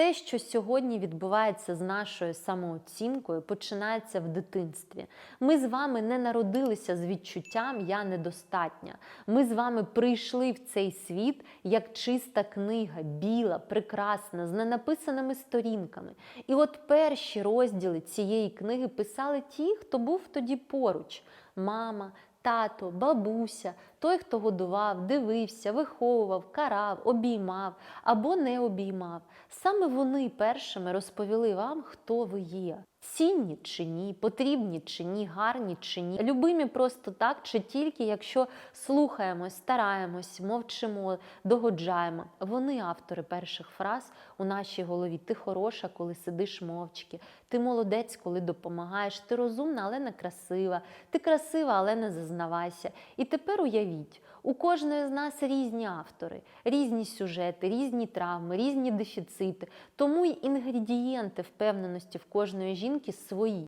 Все, що сьогодні відбувається з нашою самооцінкою, починається в дитинстві. Ми з вами не народилися з відчуттям я недостатня. Ми з вами прийшли в цей світ як чиста книга, біла, прекрасна, з ненаписаними сторінками. І от перші розділи цієї книги писали ті, хто був тоді поруч: мама, тато, бабуся, той, хто годував, дивився, виховував, карав, обіймав або не обіймав. Саме вони першими розповіли вам, хто ви є. Цінні чи ні, потрібні чи ні, гарні чи ні, любимі просто так, чи тільки якщо слухаємось, стараємось, мовчимо, догоджаємо. Вони автори перших фраз у нашій голові. Ти хороша, коли сидиш мовчки, ти молодець, коли допомагаєш, ти розумна, але не красива, ти красива, але не зазнавайся. І тепер уявіть, у кожної з нас різні автори, різні сюжети, різні травми, різні дефіцити. Тому й інгредієнти впевненості в кожної жінки свої.